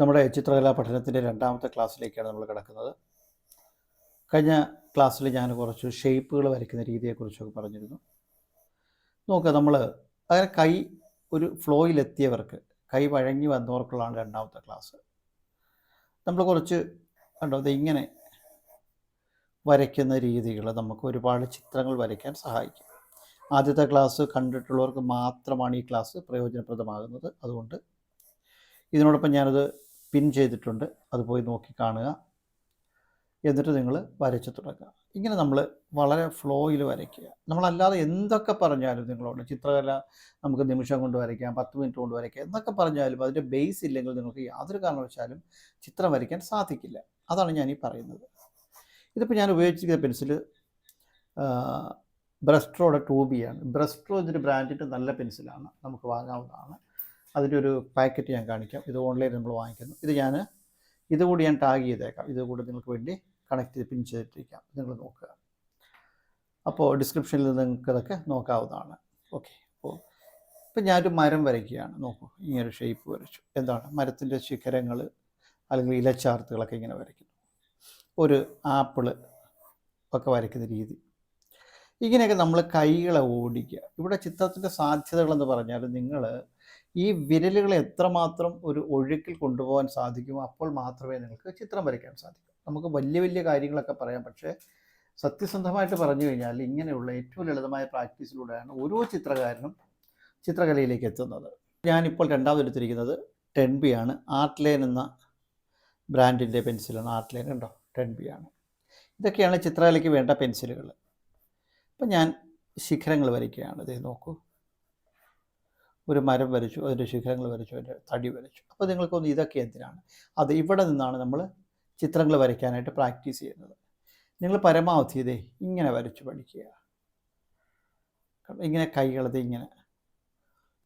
നമ്മുടെ ചിത്രകലാ പഠനത്തിന്റെ രണ്ടാമത്തെ ക്ലാസ്സിലേക്കാണ് നമ്മൾ കിടക്കുന്നത്. കഴിഞ്ഞ ക്ലാസ്സിൽ ഞാൻ കുറച്ച് ഷേപ്പുകൾ വരയ്ക്കുന്ന രീതിയെക്കുറിച്ചൊക്കെ പറഞ്ഞിരുന്നു. നോക്കുക നമ്മൾ അങ്ങനെ കൈ ഒരു ഫ്ലോയിലെത്തിയവർക്ക് കൈ വഴങ്ങി വന്നവർക്കുള്ളതാണ് രണ്ടാമത്തെ ക്ലാസ്. നമ്മൾ കുറച്ച് കണ്ടോ ഇങ്ങനെ വരയ്ക്കുന്ന രീതികൾ നമുക്ക് ഒരുപാട് ചിത്രങ്ങൾ വരയ്ക്കാൻ സഹായിക്കും. ആദ്യത്തെ ക്ലാസ് കണ്ടിട്ടുള്ളവർക്ക് മാത്രമാണ് ഈ ക്ലാസ് പ്രയോജനപ്രദമാകുന്നത്. അതുകൊണ്ട് ഇതിനോടൊപ്പം ഞാനത് പിൻ ചെയ്തിട്ടുണ്ട്. അത് പോയി നോക്കി കാണുക. എന്നിട്ട് നിങ്ങൾ വരച്ച് തുടങ്ങുക ഇങ്ങനെ നമ്മൾ വളരെ ഫ്ലോയിൽ വരയ്ക്കുക. നമ്മളല്ലാതെ എന്തൊക്കെ പറഞ്ഞാലും നിങ്ങളോട് ചിത്രകല നമുക്ക് നിമിഷം കൊണ്ട് വരയ്ക്കാം പത്ത് മിനിറ്റ് കൊണ്ട് വരയ്ക്കാം എന്നൊക്കെ പറഞ്ഞാലും അതിന്റെ ബേസ് ഇല്ലെങ്കിൽ നിങ്ങൾക്ക് യാതൊരു കാരണവശാലും ചിത്രം വരയ്ക്കാൻ സാധിക്കില്ല. അതാണ് ഞാൻ ഈ പറയുന്നത്. ഇതിപ്പോൾ ഞാൻ ഉപയോഗിച്ചിരിക്കുന്ന പെൻസിൽ ബ്രസ്ട്രോയുടെ ടൂബിയാണ് ബ്രസ്ട്രോ എന്നൊരു ബ്രാൻഡിന്റെ നല്ല പെൻസിലാണ് നമുക്ക് വാങ്ങാവുന്നതാണ്. അതിന്റെ ഒരു പാക്കറ്റ് ഞാൻ കാണിക്കാം. ഇത് ഓൺലൈനിൽ നമ്മൾ വാങ്ങിക്കുന്നു. ഇത് ഞാൻ ഇതുകൂടി ഞാൻ ടാഗ് ചെയ്തേക്കാം. ഇതുകൂടി നിങ്ങൾക്ക് വേണ്ടി കണക്ട് ചെയ്ത് പിൻ ചെയ്തിട്ടിരിക്കാം. നിങ്ങൾ നോക്കുക. അപ്പോൾ ഡിസ്ക്രിപ്ഷനിൽ നിങ്ങൾക്ക് അതൊക്കെ നോക്കാവുന്നതാണ്. ഓക്കെ അപ്പോൾ ഇപ്പം ഞാനൊരു മരം വരയ്ക്കുകയാണ്. നോക്കൂ ഇങ്ങനൊരു ഷേപ്പ് വരച്ചു. എന്താണ്? മരത്തിന്റെ ശിഖരങ്ങൾ അല്ലെങ്കിൽ ഇലച്ചാർത്തുകളൊക്കെ ഇങ്ങനെ വരയ്ക്കുന്നു. ഒരു ആപ്പിൾ ഒക്കെ വരയ്ക്കുന്ന രീതി. ഇങ്ങനെയൊക്കെ നമ്മൾ കൈകളെ ഓടിക്കുക. ഇവിടെ ചിത്രത്തിന്റെ സാധ്യതകളെന്ന് പറഞ്ഞാൽ നിങ്ങൾ ഈ വിരലുകളെ എത്രമാത്രം ഒരു ഒഴുക്കിൽ കൊണ്ടുപോകാൻ സാധിക്കും അപ്പോൾ മാത്രമേ നിങ്ങൾക്ക് ചിത്രം വരയ്ക്കാൻ സാധിക്കൂ. നമുക്ക് വലിയ വലിയ കാര്യങ്ങളൊക്കെ പറയാം. പക്ഷേ സത്യസന്ധമായിട്ട് പറഞ്ഞു കഴിഞ്ഞാൽ ഇങ്ങനെയുള്ള ഏറ്റവും ലളിതമായ പ്രാക്ടീസിലൂടെയാണ് ഓരോ ചിത്രകാരനും ചിത്രകലയിലേക്ക് എത്തുന്നത്. ഞാനിപ്പോൾ രണ്ടാമതെടുത്തിരിക്കുന്നത് ടെൻ ബി ആണ്. ആർട്ട് ലൈൻ എന്ന ബ്രാൻഡിന്റെ പെൻസിലാണ് ആർട്ട് ലൈൻ ഉണ്ടോ ടെൻ ബി ആണ്. ഇതൊക്കെയാണ് ചിത്രകലയ്ക്ക് വേണ്ട പെൻസിലുകൾ. അപ്പം ഞാൻ ശിഖരങ്ങൾ വരയ്ക്കുകയാണ്. ഇതേ നോക്കൂ. ഒരു മരം വരച്ചു അതിന്റെ ശിഖരങ്ങൾ വരച്ചു അതിന്റെ തടി വരച്ചു. അപ്പോൾ നിങ്ങൾക്കൊന്ന് ഇതൊക്കെ എന്തിനാണ്? അത് ഇവിടെ നിന്നാണ് നമ്മൾ ചിത്രങ്ങൾ വരയ്ക്കാനായിട്ട് പ്രാക്ടീസ് ചെയ്യുന്നത്. നിങ്ങൾ പരമാവധി ഇതേ ഇങ്ങനെ വരച്ചു പഠിക്കുക? ഇങ്ങനെ കൈകളത് ഇങ്ങനെ.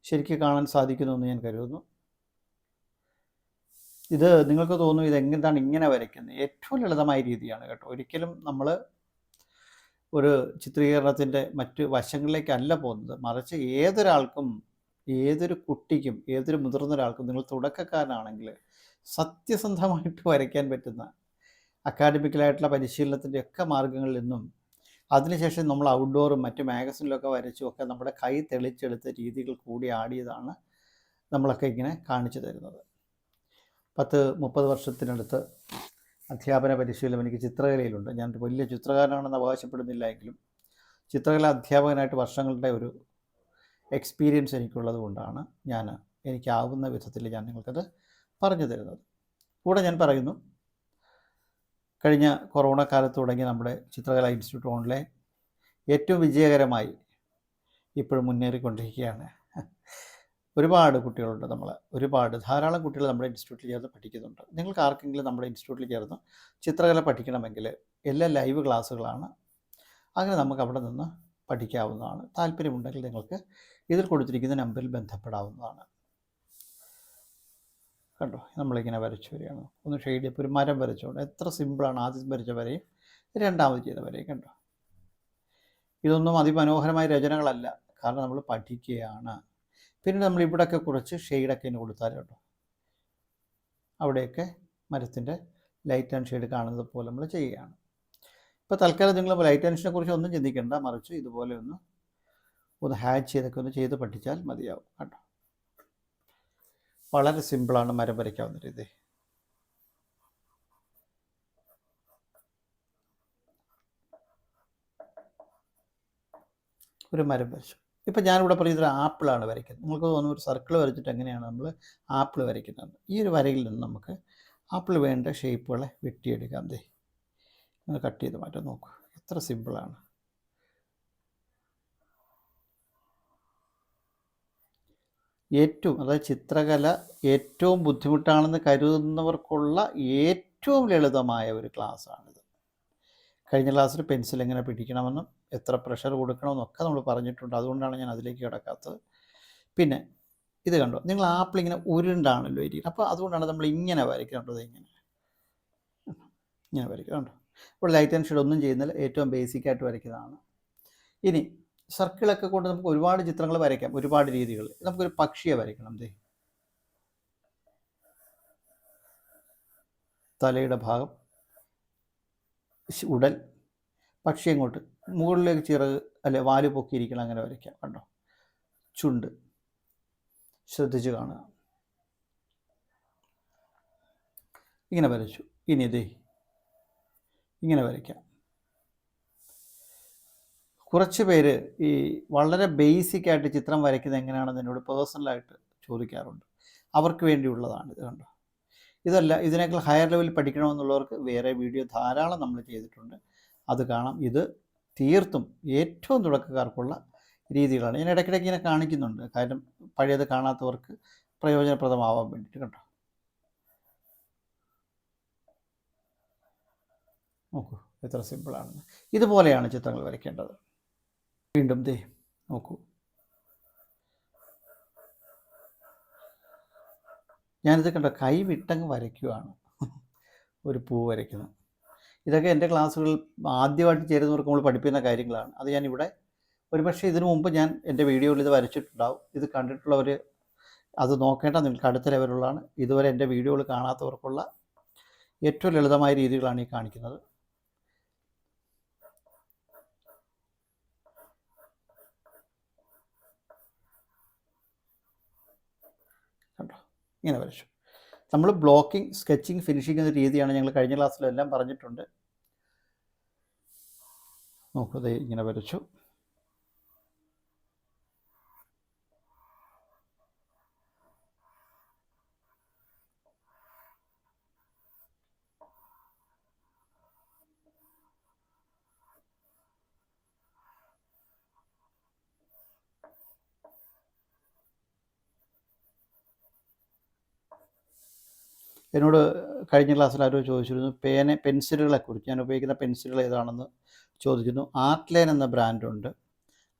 ശരിക്കും കാണാൻ സാധിക്കുമെന്ന് ഞാൻ കരുതുന്നു. ഇത് നിങ്ങൾക്ക് തോന്നും ഇത് എങ്ങനെയാണ് ഇങ്ങനെ വരയ്ക്കുന്നത്? ഏറ്റവും ലളിതമായ രീതിയാണ് കേട്ടോ. ഒരിക്കലും നമ്മൾ ഒരു ചിത്രീകരണത്തിന്റെ മറ്റ് വശങ്ങളിലേക്കല്ല പോകുന്നത്. മറിച്ച് ഏതൊരാൾക്കും ഏതൊരു കുട്ടിക്കും ഏതൊരു മുതിർന്ന ഒരാൾക്കും നിങ്ങൾ തുടക്കക്കാരനാണെങ്കിൽ സത്യസന്ധമായിട്ട് വരയ്ക്കാൻ പറ്റുന്ന അക്കാഡമിക്കലായിട്ടുള്ള പരിശീലനത്തിന്റെ ഒക്കെ മാർഗങ്ങളിൽ നിന്നും അതിനുശേഷം നമ്മൾ ഔട്ട്ഡോറും മറ്റ് മാഗസിനിലൊക്കെ വരച്ചും ഒക്കെ നമ്മുടെ കൈ തെളിച്ചെടുത്ത രീതികൾ കൂടി ആടിയതാണ് നമ്മളൊക്കെ ഇങ്ങനെ കാണിച്ചു തരുന്നത്. പത്ത് മുപ്പത് വർഷത്തിനടുത്ത് അധ്യാപന പരിശീലനം എനിക്ക് ചിത്രകലയിലുണ്ട്. ഞാൻ വലിയ ചിത്രകാരനാണെന്ന് അവകാശപ്പെടുന്നില്ല എങ്കിലും ചിത്രകല അധ്യാപകനായിട്ട് വർഷങ്ങളുടെ ഒരു എക്സ്പീരിയൻസ് എനിക്കുള്ളത് കൊണ്ടാണ് ഞാൻ എനിക്കാവുന്ന വിധത്തിൽ ഞാൻ നിങ്ങൾക്കത് പറഞ്ഞു തരുന്നത്. കൂടെ ഞാൻ പറയുന്നു കഴിഞ്ഞ കൊറോണ കാലത്ത് തുടങ്ങി നമ്മുടെ ചിത്രകല ഇൻസ്റ്റിറ്റ്യൂട്ട് ഓണിലെ ഏറ്റവും വിജയകരമായി ഇപ്പോഴും മുന്നേറിക്കൊണ്ടിരിക്കുകയാണ്. ഒരുപാട് കുട്ടികളുണ്ട് നമ്മൾ ഒരുപാട് ധാരാളം കുട്ടികൾ നമ്മുടെ ഇൻസ്റ്റിറ്റ്യൂട്ടിൽ ചേർന്ന് പഠിക്കുന്നുണ്ട്. നിങ്ങൾക്ക് ആർക്കെങ്കിലും നമ്മുടെ ഇൻസ്റ്റിറ്റ്യൂട്ടിൽ ചേർന്ന് ചിത്രകല പഠിക്കണമെങ്കിൽ എല്ലാ ലൈവ് ക്ലാസ്സുകളാണ്. അങ്ങനെ നമുക്ക് അവിടെ നിന്ന് പഠിക്കാവുന്നതാണ്. താല്പര്യമുണ്ടെങ്കിൽ നിങ്ങൾക്ക് ഇതിൽ കൊടുത്തിരിക്കുന്ന നമ്പറിൽ ബന്ധപ്പെടാവുന്നതാണ്. കണ്ടോ? നമ്മളിങ്ങനെ വരച്ചു വരികയാണ്. ഒന്ന് ഷെയ്ഡ് ഇപ്പോൾ ഒരു മരം വരച്ചുകൊണ്ട് എത്ര സിമ്പിളാണ് ആദ്യം വരച്ച വരെയും രണ്ടാമത് ചെയ്ത വരെയും കണ്ടോ? ഇതൊന്നും അതിമനോഹരമായ രചനകളല്ല. കാരണം നമ്മൾ പഠിക്കുകയാണ്. പിന്നെ നമ്മൾ ഇവിടെയൊക്കെ കുറച്ച് ഷെയ്ഡൊക്കെ ഇനി കൊടുത്താൽ കേട്ടോ അവിടെയൊക്കെ മരത്തിന്റെ ലൈറ്റ് ആൻഡ് ഷെയ്ഡ് കാണുന്നത് പോലെ നമ്മൾ ചെയ്യുകയാണ്. ഇപ്പോൾ തൽക്കാലം നിങ്ങൾ ലൈറ്റ് ആൻഡ് ഷെയ്ഡിനെ കുറിച്ച് ഒന്നും ചിന്തിക്കേണ്ട. മറിച്ച് ഇതുപോലെ ഒന്ന് ഒന്ന് ഹാച്ച് ചെയ്തൊക്കെ ഒന്ന് ചെയ്ത് പഠിച്ചാൽ മതിയാവും കേട്ടോ. വളരെ സിമ്പിളാണ് മരം വരയ്ക്കാവുന്ന രീതി. ഒരു മരം വരച്ചു. ഇപ്പം ഞാനിവിടെ പറയുന്നത് ആപ്പിളാണ് വരയ്ക്കുന്നത്. നിങ്ങൾക്ക് തോന്നുന്നു ഒരു സർക്കിൾ വരച്ചിട്ട് എങ്ങനെയാണ് നമ്മൾ ആപ്പിൾ വരയ്ക്കുന്നത്. ഈ ഒരു വരയിൽ നിന്ന് നമുക്ക് ആപ്പിൾ വേണ്ട ഷേപ്പുകളെ വെട്ടിയെടുക്കാം ദേ. ഒന്ന് കട്ട് ചെയ്ത് മാറ്റാം നോക്കൂ. എത്ര സിമ്പിളാണ് ഏറ്റവും അതായത് ചിത്രകല ഏറ്റവും ബുദ്ധിമുട്ടാണെന്ന് കരുതുന്നവർക്കുള്ള ഏറ്റവും ലളിതമായ ഒരു ക്ലാസ്സാണിത്. കഴിഞ്ഞ ക്ലാസ്സിൽ പെൻസിൽ എങ്ങനെ പിടിക്കണമെന്നും എത്ര പ്രഷർ കൊടുക്കണമെന്നൊക്കെ നമ്മൾ പറഞ്ഞിട്ടുണ്ട്. അതുകൊണ്ടാണ് ഞാൻ അതിലേക്ക് കിടക്കാത്തത്. പിന്നെ ഇത് കണ്ടോ? നിങ്ങൾ ആപ്പിൾ ഇങ്ങനെ ഉരുണ്ടാണല്ലോ ഇരിക്കുന്നത്. അപ്പോൾ അതുകൊണ്ടാണ് നമ്മൾ ഇങ്ങനെ വരയ്ക്കേണ്ടത് ഇങ്ങനെ. ഇങ്ങനെ വരയ്ക്കുന്നുണ്ടോ അപ്പോൾ ലൈറ്റ് ആൻഡ് ഷെയ്ഡ് ഒന്നും ചെയ്യുന്നില്ല. ഏറ്റവും ബേസിക്കായിട്ട് വരയ്ക്കുന്നതാണ്. ഇനി സർക്കിളൊക്കെ കൊണ്ട് നമുക്ക് ഒരുപാട് ചിത്രങ്ങൾ വരയ്ക്കാം ഒരുപാട് രീതികൾ. നമുക്കൊരു പക്ഷിയെ വരയ്ക്കണം ദേ. തലയുടെ ഭാഗം ഉടൽ പക്ഷി അങ്ങോട്ട് മുകളിലേക്ക് ചിറക് അല്ലെ വാൽ പൊക്കിയിരിക്കണം അങ്ങനെ വരയ്ക്കാം കണ്ടോ. ചുണ്ട് ശ്രദ്ധിച്ച് കാണുക. ഇങ്ങനെ വരച്ചു. ഇനി ഇതേ ഇങ്ങനെ വരയ്ക്കാം. കുറച്ച് പേര് ഈ വളരെ ബേസിക് ആയിട്ട് ചിത്രം വരയ്ക്കുന്നത് എങ്ങനെയാണെന്ന് എന്നോട് പേഴ്സണലായിട്ട് ചോദിക്കാറുണ്ട്. അവർക്ക് വേണ്ടിയുള്ളതാണ് ഇത് കണ്ടോ. ഇതല്ല ഇതിനേക്കാൾ ഹയർ ലെവലിൽ പഠിക്കണമെന്നുള്ളവർക്ക് വേറെ വീഡിയോ ധാരാളം നമ്മൾ ചെയ്തിട്ടുണ്ട്. അത് കാണാം. ഇത് തീർത്തും ഏറ്റവും തുടക്കക്കാർക്കുള്ള രീതികളാണ്. ഞാൻ ഇടയ്ക്കിടയ്ക്ക് ഇങ്ങനെ കാണിക്കുന്നുണ്ട്. കാര്യം പഴയത് കാണാത്തവർക്ക് പ്രയോജനപ്രദമാവാൻ വേണ്ടിയിട്ട് കണ്ടോ. നോക്കൂ എത്ര സിമ്പിളാണെന്ന് ഇതുപോലെയാണ് ചിത്രങ്ങൾ വരയ്ക്കേണ്ടത്. വീണ്ടും ദേ നോക്കൂ. ഞാനിത് കണ്ട കൈ വിട്ടങ്ങ് വരയ്ക്കുകയാണ് ഒരു പൂ വരയ്ക്കുന്നത് ഇതൊക്കെ എന്റെ ക്ലാസ്സുകളിൽ ആദ്യമായിട്ട് ചേരുന്നവർക്ക് നമ്മൾ പഠിപ്പിക്കുന്ന കാര്യങ്ങളാണ്. അത് ഞാനിവിടെ ഒരുപക്ഷെ ഇതിനു മുമ്പ് ഞാൻ എന്റെ വീഡിയോയിൽ ഇത് വരച്ചിട്ടുണ്ടാവും. ഇത് കണ്ടിട്ടുള്ളവർ അത് നോക്കേണ്ട നിങ്ങൾക്ക് അടുത്ത ലെവലുള്ളതാണ് ഇതുവരെ എന്റെ വീഡിയോകൾ കാണാത്തവർക്കുള്ള ഏറ്റവും ലളിതമായ രീതികളാണ് ഈ കാണിക്കുന്നത് കണ്ടോ ഇങ്ങനെ വരച്ചു. നമ്മൾ ബ്ലോക്കിംഗ് സ്കെച്ചിങ് ഫിനിഷിംഗ് എന്ന രീതിയാണ് ഞങ്ങൾ കഴിഞ്ഞ ക്ലാസ്സിലെല്ലാം പറഞ്ഞിട്ടുണ്ട്. നോക്കൂ ദേ ഇങ്ങനെ വരച്ചു. എന്നോട് കഴിഞ്ഞ ക്ലാസ്സിൽ ആരോ ചോദിച്ചിരുന്നു പേന പെൻസിലുകളെക്കുറിച്ച്. ഞാൻ ഉപയോഗിക്കുന്ന പെൻസിലുകൾ ഏതാണെന്ന് ചോദിക്കുന്നു. ആർട്ട് ലൈൻ എന്ന ബ്രാൻഡുണ്ട്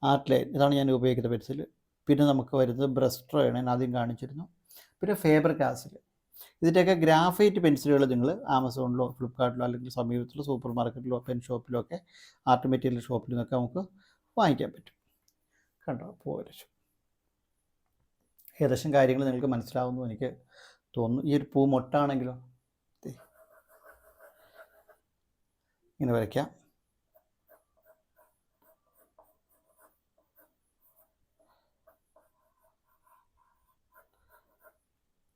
ആർട്ട് ലൈൻ ഇതാണ് ഞാൻ ഉപയോഗിക്കുന്ന പെൻസിൽ പിന്നെ നമുക്ക് വരുന്നത് ബ്രസ്ട്രോയാണ് ഞാൻ ആദ്യം കാണിച്ചിരുന്നു. പിന്നെ ഫേബർ കാസിൽ ഇതിന്റെയൊക്കെ ഗ്രാഫൈറ്റ് പെൻസിലുകൾ നിങ്ങൾ ആമസോണിലോ ഫ്ലിപ്കാർട്ടിലോ അല്ലെങ്കിൽ സമീപത്തുള്ള സൂപ്പർ മാർക്കറ്റിലോ പെൻ ഷോപ്പിലോ ഒക്കെ ആർട്ട് മെറ്റീരിയൽ ഷോപ്പിൽ നിന്നൊക്കെ നമുക്ക് വാങ്ങിക്കാൻ പറ്റും. കണ്ടോ? പോരച്ചു ഏകദേശം കാര്യങ്ങൾ നിങ്ങൾക്ക് മനസ്സിലാവുന്നു. എനിക്ക് തോന്നുന്നു. ഈ ഒരു പൂ മൊട്ടാണെങ്കിലോ. ഇങ്ങനെ വരയ്ക്കാം.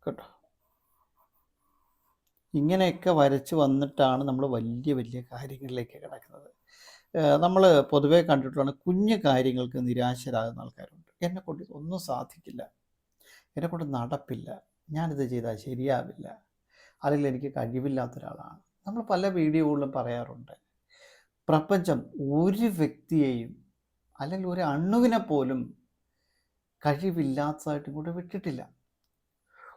കേട്ടോ? ഇങ്ങനെയൊക്കെ വരച്ച് വന്നിട്ടാണ് നമ്മൾ വലിയ വലിയ കാര്യങ്ങളിലേക്ക് കിടക്കുന്നത്. നമ്മൾ പൊതുവേ കണ്ടിട്ടുള്ളതാണ് കുഞ്ഞു കാര്യങ്ങൾക്ക് നിരാശരാകുന്ന ആൾക്കാരുണ്ട്. എന്നെക്കൊണ്ട് ഒന്നും സാധിക്കില്ല. എന്നെക്കൊണ്ട് നടപ്പില്ല. ഞാനിത് ചെയ്താൽ ശരിയാവില്ല. അല്ലെങ്കിൽ എനിക്ക് കഴിവില്ലാത്ത ഒരാളാണ് നമ്മൾ പല വീഡിയോകളിലും പറയാറുണ്ട്. പ്രപഞ്ചം ഒരു വ്യക്തിയെയും അല്ലെങ്കിൽ ഒരു അണുവിനെ പോലും കഴിവില്ലാത്തതായിട്ടും കൂടെ വിട്ടിട്ടില്ല.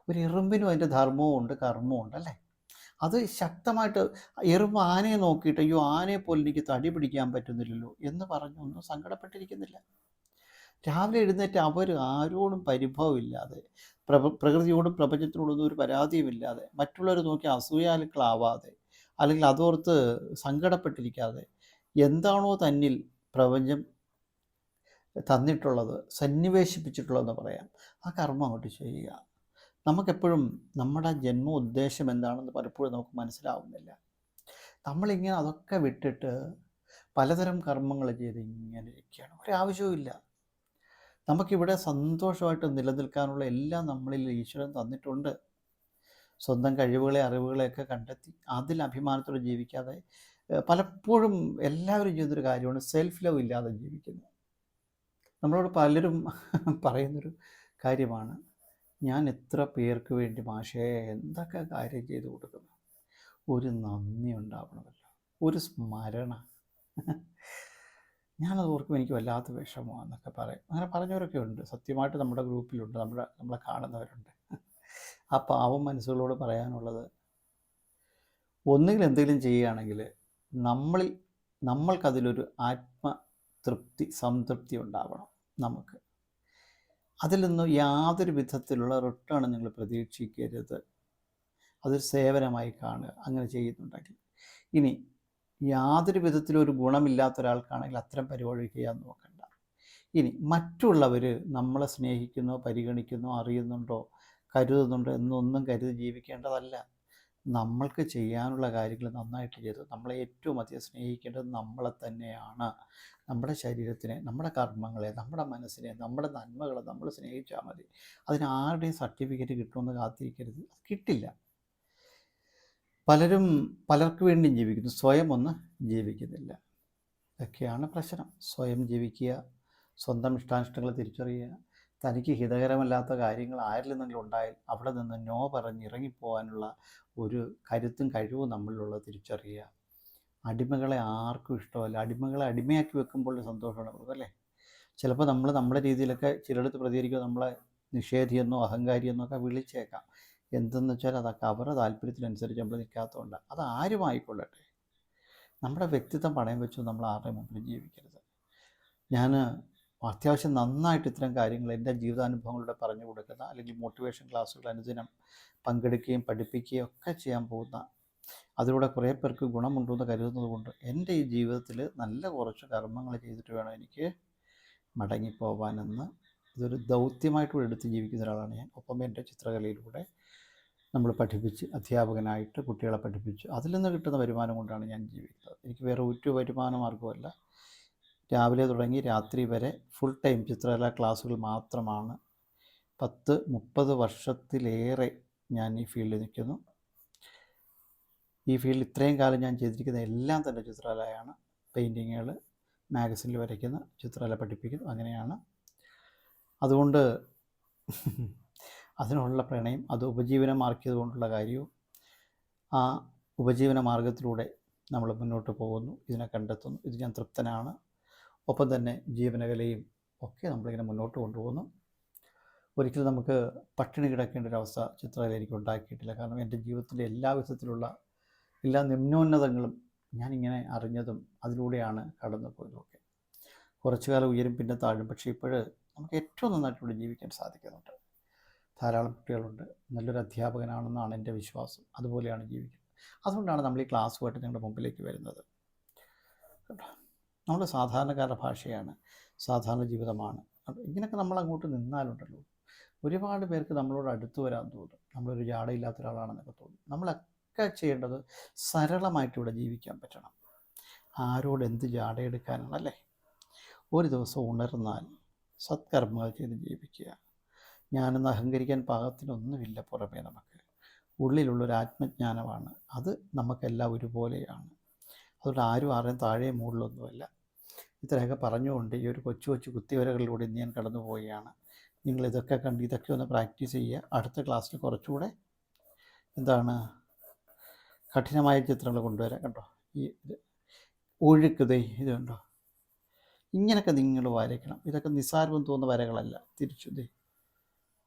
ഒരു എറുമ്പിനും അതിന്റെ ധർമ്മവും ഉണ്ട് കർമ്മവും ഉണ്ട് അല്ലേ? അത് ശക്തമായിട്ട് എറുമ്പ് ആനയെ നോക്കിയിട്ട് അയ്യോ ആനയെ പോലെ എനിക്ക് തടി പിടിക്കാൻ പറ്റുന്നില്ലല്ലോ എന്ന് പറഞ്ഞൊന്നും സങ്കടപ്പെട്ടിരിക്കുന്നില്ല. രാവിലെ എഴുന്നേറ്റ് അവർ ആരോടും പരിഭവമില്ലാതെ പ്രപ പ്രകൃതിയോടും പ്രപഞ്ചത്തിനോടും ഒരു പരാതിയുമില്ലാതെ മറ്റുള്ളവർ നോക്കി അസൂയാലുക്കളാവാതെ അല്ലെങ്കിൽ അതോർത്ത് സങ്കടപ്പെട്ടിരിക്കാതെ എന്താണോ തന്നിൽ പ്രപഞ്ചം തന്നിട്ടുള്ളത് സന്നിവേശിപ്പിച്ചിട്ടുള്ളതെന്ന് പറയാം. ആ കർമ്മം അങ്ങോട്ട് ചെയ്യുക. നമുക്കെപ്പോഴും നമ്മുടെ ജന്മ ഉദ്ദേശം എന്താണെന്ന് പലപ്പോഴും നമുക്ക് മനസ്സിലാവുന്നില്ല. നമ്മളിങ്ങനെ അതൊക്കെ വിട്ടിട്ട് പലതരം കർമ്മങ്ങൾ ചെയ്ത് ഇങ്ങനെ ഇരിക്കുകയാണ്. ഒരാവശ്യവുമില്ല നമുക്കിവിടെ സന്തോഷമായിട്ട് നിലനിൽക്കാനുള്ള എല്ലാം നമ്മളിൽ ഈശ്വരൻ തന്നിട്ടുണ്ട്. സ്വന്തം കഴിവുകളെ അറിവുകളെയൊക്കെ കണ്ടെത്തി അതിൽ അഭിമാനത്തോടെ ജീവിക്കാതെ പലപ്പോഴും എല്ലാവരും ചെയ്യുന്നൊരു കാര്യമാണ് സെൽഫ് ലവ് ഇല്ലാതെ ജീവിക്കുന്നത് നമ്മളോട് പലരും പറയുന്നൊരു കാര്യമാണ് ഞാൻ എത്ര പേർക്ക് വേണ്ടി മാഷേ എന്തൊക്കെ കാര്യം ചെയ്തു കൊടുക്കുന്നു? ഒരു നന്ദി ഉണ്ടാവണമല്ലോ. ഒരു സ്മരണ. ഞാനത് ഓർക്കും എനിക്ക് വല്ലാത്ത വിഷമമാണെന്നൊക്കെ പറയും. അങ്ങനെ പറഞ്ഞവരൊക്കെ ഉണ്ട്. സത്യമായിട്ട് നമ്മുടെ ഗ്രൂപ്പിലുണ്ട്. നമ്മുടെ നമ്മളെ കാണുന്നവരുണ്ട്. ആ പാവം മനസ്സുകളോട് പറയാനുള്ളത് ഒന്നുകിൽ എന്തെങ്കിലും ചെയ്യുകയാണെങ്കിൽ നമ്മളിൽ നമ്മൾക്കതിലൊരു ആത്മതൃപ്തി സംതൃപ്തി ഉണ്ടാവണം നമുക്ക്. അതിൽ നിന്നും യാതൊരു വിധത്തിലുള്ള റിട്ടേൺ നിങ്ങൾ പ്രതീക്ഷിക്കരുത്. അതൊരു സേവനമായി കാണുക. അങ്ങനെ ചെയ്യുന്നുണ്ടെങ്കിൽ. ഇനി യാതൊരു വിധത്തിലും ഒരു ഗുണമില്ലാത്ത ഒരാൾക്കാണെങ്കിൽ അത്തരം പരിപാടി ചെയ്യാൻ നോക്കണ്ട. ഇനി മറ്റുള്ളവർ നമ്മളെ സ്നേഹിക്കുന്നോ പരിഗണിക്കുന്നോ അറിയുന്നുണ്ടോ കരുതുന്നുണ്ടോ എന്നൊന്നും കരുതി ജീവിക്കേണ്ടതല്ല. നമ്മൾക്ക് ചെയ്യാനുള്ള കാര്യങ്ങൾ നന്നായിട്ട് ചെയ്തു. നമ്മളെ ഏറ്റവും അധികം സ്നേഹിക്കേണ്ടത് നമ്മളെ തന്നെയാണ്. നമ്മുടെ ശരീരത്തിനെ നമ്മുടെ കർമ്മങ്ങളെ നമ്മുടെ മനസ്സിനെ നമ്മുടെ നന്മകളെ നമ്മൾ സ്നേഹിച്ചാൽ മതി. അതിന് ആരുടെയും സർട്ടിഫിക്കറ്റ് കിട്ടുമെന്ന് കാത്തിരിക്കരുത്. കിട്ടില്ല. പലരും പലർക്ക് വേണ്ടി ജീവിക്കുന്നു. സ്വയം ഒന്ന് ജീവിക്കുന്നില്ല. ഇതൊക്കെയാണ് പ്രശ്നം. സ്വയം ജീവിക്കുക സ്വന്തം ഇഷ്ടാനിഷ്ടങ്ങൾ തിരിച്ചറിയുക. തനിക്ക് ഹിതകരമല്ലാത്ത കാര്യങ്ങൾ ആരിൽ നിന്നെങ്കിലും ഉണ്ടായാൽ അവിടെ നിന്ന് നോ പറഞ്ഞ് ഇറങ്ങിപ്പോകാനുള്ള ഒരു കരുത്തും കഴിവും നമ്മളിലുള്ള തിരിച്ചറിയുക. അടിമകളെ ആർക്കും ഇഷ്ടമല്ല. അടിമകളെ അടിമയാക്കി വെക്കുമ്പോൾ സന്തോഷമാണ് നമുക്ക് അല്ലേ? ചിലപ്പോൾ നമ്മൾ നമ്മുടെ രീതിയിലൊക്കെ ചിലടത്ത് പ്രതികരിക്കുക നമ്മളെ നിഷേധിയെന്നോ അഹങ്കാരിയെന്നോ ഒക്കെ വിളിച്ചേക്കാം. എന്തെന്ന് വെച്ചാൽ അതൊക്കെ അവരുടെ താല്പര്യത്തിനനുസരിച്ച് നമ്മൾ നിൽക്കാത്തതുകൊണ്ട് അത് ആരും ആയിക്കൊള്ളട്ടെ നമ്മുടെ വ്യക്തിത്വം പണയം വെച്ചു നമ്മൾ ആരുടെ മുമ്പിൽ ജീവിക്കരുത്. ഞാൻ അത്യാവശ്യം നന്നായിട്ട് ഇത്തരം കാര്യങ്ങൾ എന്റെ ജീവിതാനുഭവങ്ങളിലൂടെ പറഞ്ഞു കൊടുക്കുന്ന അല്ലെങ്കിൽ മോട്ടിവേഷൻ ക്ലാസ്സുകൾ അനുദിനം പങ്കെടുക്കുകയും പഠിപ്പിക്കുകയും ഒക്കെ ചെയ്യാൻ പോകുന്ന അതിലൂടെ കുറേ പേർക്ക് ഗുണമുണ്ടെന്ന് കരുതുന്നത് കൊണ്ട് എന്റെ ഈ ജീവിതത്തിൽ നല്ല കുറച്ച് കർമ്മങ്ങൾ ചെയ്തിട്ട് വേണം എനിക്ക് മടങ്ങിപ്പോവാനെന്ന് ഇതൊരു ദൗത്യമായിട്ട് എടുത്ത് ജീവിക്കുന്ന ഒരാളാണ് ഞാൻ. ഒപ്പം എന്റെ ചിത്രകലയിലൂടെ നമ്മൾ പഠിപ്പിച്ച് അധ്യാപകനായിട്ട് കുട്ടികളെ പഠിപ്പിച്ചു അതിൽ നിന്ന് കിട്ടുന്ന വരുമാനം കൊണ്ടാണ് ഞാൻ ജീവിക്കുന്നത്. എനിക്ക് വേറെ ഒരു വരുമാന മാർഗമല്ല രാവിലെ തുടങ്ങി രാത്രി വരെ ഫുൾ ടൈം ചിത്രകലാ ക്ലാസ്സുകൾ മാത്രമാണ്. പത്ത് മുപ്പത് വർഷത്തിലേറെ ഞാൻ ഈ ഫീൽഡിൽ നിൽക്കുന്നു. ഈ ഫീൽഡിൽ ഇത്രയും കാലം ഞാൻ ചെയ്തിരിക്കുന്ന എല്ലാം തന്നെ ചിത്രകലയാണ്. പെയിന്റിങ്ങുകൾ മാഗസിനിൽ വരയ്ക്കുന്ന ചിത്രകല പഠിപ്പിക്കുന്നു അങ്ങനെയാണ്. അതുകൊണ്ട് അതിനുള്ള പ്രണയം അത് ഉപജീവനമാർക്കിയതുകൊണ്ടുള്ള കാര്യവും ആ ഉപജീവന മാർഗത്തിലൂടെ നമ്മൾ മുന്നോട്ട് പോകുന്നു ഇതിനെ കണ്ടെത്തുന്നു ഇത് ഞാൻ തൃപ്തനാണ്. ഒപ്പം തന്നെ ജീവനകലയും ഒക്കെ നമ്മളിങ്ങനെ മുന്നോട്ട് കൊണ്ടുപോകുന്നു. ഒരിക്കലും നമുക്ക് പട്ടിണി കിടക്കേണ്ട ഒരു അവസ്ഥ ചിത്രകല എനിക്ക് ഉണ്ടാക്കിയിട്ടില്ല. കാരണം എന്റെ ജീവിതത്തിലെ എല്ലാ വിധത്തിലുള്ള എല്ലാ നിമ്നോന്നതങ്ങളും ഞാനിങ്ങനെ അറിഞ്ഞതും അതിലൂടെയാണ് കടന്നു പോയതൊക്കെ കുറച്ചു കാലം ഉയരും പിന്നെ താഴും. പക്ഷേ ഇപ്പോഴും നമുക്ക് ഏറ്റവും നന്നായിട്ട് ജീവിക്കാൻ സാധിക്കുന്നുണ്ട്. ധാരാളം കുട്ടികളുണ്ട്. നല്ലൊരു അധ്യാപകനാണെന്നാണ് എന്റെ വിശ്വാസം. അതുപോലെയാണ് ജീവിക്കുന്നത്. അതുകൊണ്ടാണ് നമ്മൾ ഈ ക്ലാസ് ക്ലാസ്സുമായിട്ട് നിങ്ങളുടെ മുമ്പിലേക്ക് വരുന്നത്. നമ്മൾ സാധാരണക്കാരുടെ ഭാഷയാണ്. സാധാരണ ജീവിതമാണ്. ഇങ്ങനെയൊക്കെ നമ്മൾ അങ്ങോട്ട് നിന്നാലുണ്ടല്ലോ. ഒരുപാട് പേർക്ക് നമ്മളോട് അടുത്ത് വരാൻ തോന്നും. നമ്മളൊരു ജാടയില്ലാത്ത ഒരാളാണെന്നൊക്കെ തോന്നും. നമ്മളൊക്കെ ചെയ്യേണ്ടത് സരളമായിട്ട് ഇവിടെ ജീവിക്കാൻ പറ്റണം. ആരോട് എന്ത് ജാടയെടുക്കാനാണല്ലേ ഒരു ദിവസം ഉണർന്നാൽ സത്കർമ്മങ്ങൾ ചെയ്ത് ജീവിക്കുക. ഞാനെന്ന് അഹങ്കരിക്കാൻ പാകത്തിനൊന്നുമില്ല പുറമേ നമുക്ക്. ഉള്ളിലുള്ളൊരു ആത്മജ്ഞാനമാണ്. അത് നമുക്കെല്ലാം ഒരുപോലെയാണ്. അതുകൊണ്ട് ആരും ആരെയും താഴെ മുകളിലൊന്നുമല്ല. ഇത്രയൊക്കെ പറഞ്ഞുകൊണ്ട് ഈ ഒരു കൊച്ചു കൊച്ചു കുത്തിവരകളിലൂടെ ഞാൻ കടന്നു പോവുകയാണ് നിങ്ങൾ ഇതൊക്കെ കണ്ട് ഇതൊക്കെ ഒന്ന് പ്രാക്ടീസ് ചെയ്യുക. അടുത്ത ക്ലാസ്സിൽ കുറച്ചുകൂടെ എന്താണ് കഠിനമായ ചിത്രങ്ങൾ കൊണ്ടുവരാം കണ്ടോ? ഈ ഇത് ഒഴുക്കുതേ ദേ ഇത് കണ്ടോ ഇങ്ങനെയൊക്കെ നിങ്ങൾ വരയ്ക്കണം. ഇതൊക്കെ നിസ്സാരമെന്ന് തോന്നുന്ന വരകളല്ല. തിരിച്ചു ദേ.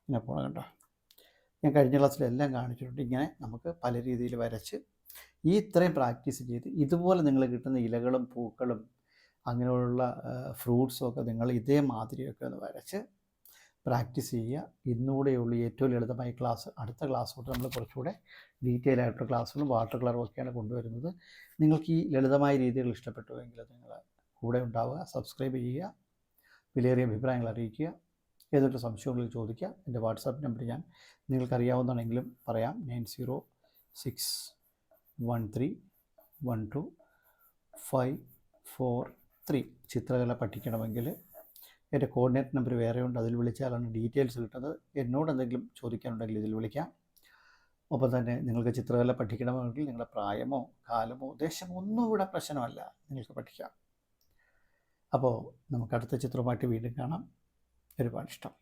ഇങ്ങനെ പോകണം കേട്ടോ ഞാൻ കഴിഞ്ഞ ക്ലാസ്സിലെല്ലാം കാണിച്ചിട്ടുണ്ട്. ഇങ്ങനെ നമുക്ക് പല രീതിയിൽ വരച്ച് ഈ ഇത്രയും പ്രാക്ടീസ് ചെയ്ത് ഇതുപോലെ നിങ്ങൾ കിട്ടുന്ന ഇലകളും പൂക്കളും അങ്ങനെയുള്ള ഫ്രൂട്ട്സും ഒക്കെ നിങ്ങൾ ഇതേ മാതിരിയൊക്കെ ഒന്ന് വരച്ച് പ്രാക്ടീസ് ചെയ്യുക. ഇന്നുകൂടെയുള്ള ഏറ്റവും ലളിതമായ ക്ലാസ്. അടുത്ത ക്ലാസ് തൊട്ട് നമ്മൾ കുറച്ചുകൂടെ ഡീറ്റെയിൽ ആയിട്ടുള്ള ക്ലാസ്സുകളും വാട്ടർ കളറും ഒക്കെയാണ് കൊണ്ടുവരുന്നത്. നിങ്ങൾക്ക് ഈ ലളിതമായ രീതികൾ ഇഷ്ടപ്പെട്ടുവെങ്കിൽ നിങ്ങൾ കൂടെ ഉണ്ടാവുക. സബ്സ്ക്രൈബ് ചെയ്യുക. വിലയേറിയ അഭിപ്രായങ്ങൾ അറിയിക്കുക. ഏതൊക്കെ സംശയങ്ങളിൽ ചോദിക്കുക എന്റെ വാട്സാപ്പ് നമ്പർ ഞാൻ നിങ്ങൾക്കറിയാവുന്നതാണെങ്കിലും പറയാം. Nine zero six one three one two five four three ചിത്രകല പഠിക്കണമെങ്കിൽ എന്റെ കോർഡിനേറ്റ് നമ്പർ വേറെ ഉണ്ട്. അതിൽ വിളിച്ചാലാണ് ഡീറ്റെയിൽസ് കിട്ടുന്നത്. എന്നോട് എന്തെങ്കിലും ചോദിക്കാനുണ്ടെങ്കിൽ ഇതിൽ വിളിക്കാം. ഒപ്പം തന്നെ നിങ്ങൾക്ക് ചിത്രകല പഠിക്കണമെങ്കിൽ നിങ്ങളുടെ പ്രായമോ കാലമോ ദേശമോ ഒന്നും ഇവിടെ പ്രശ്നമല്ല. നിങ്ങൾക്ക് പഠിക്കാം. അപ്പോൾ നമുക്ക് അടുത്ത ചിത്രമായിട്ട് വീണ്ടും കാണാം. ഒരുപാട് ഇഷ്ടം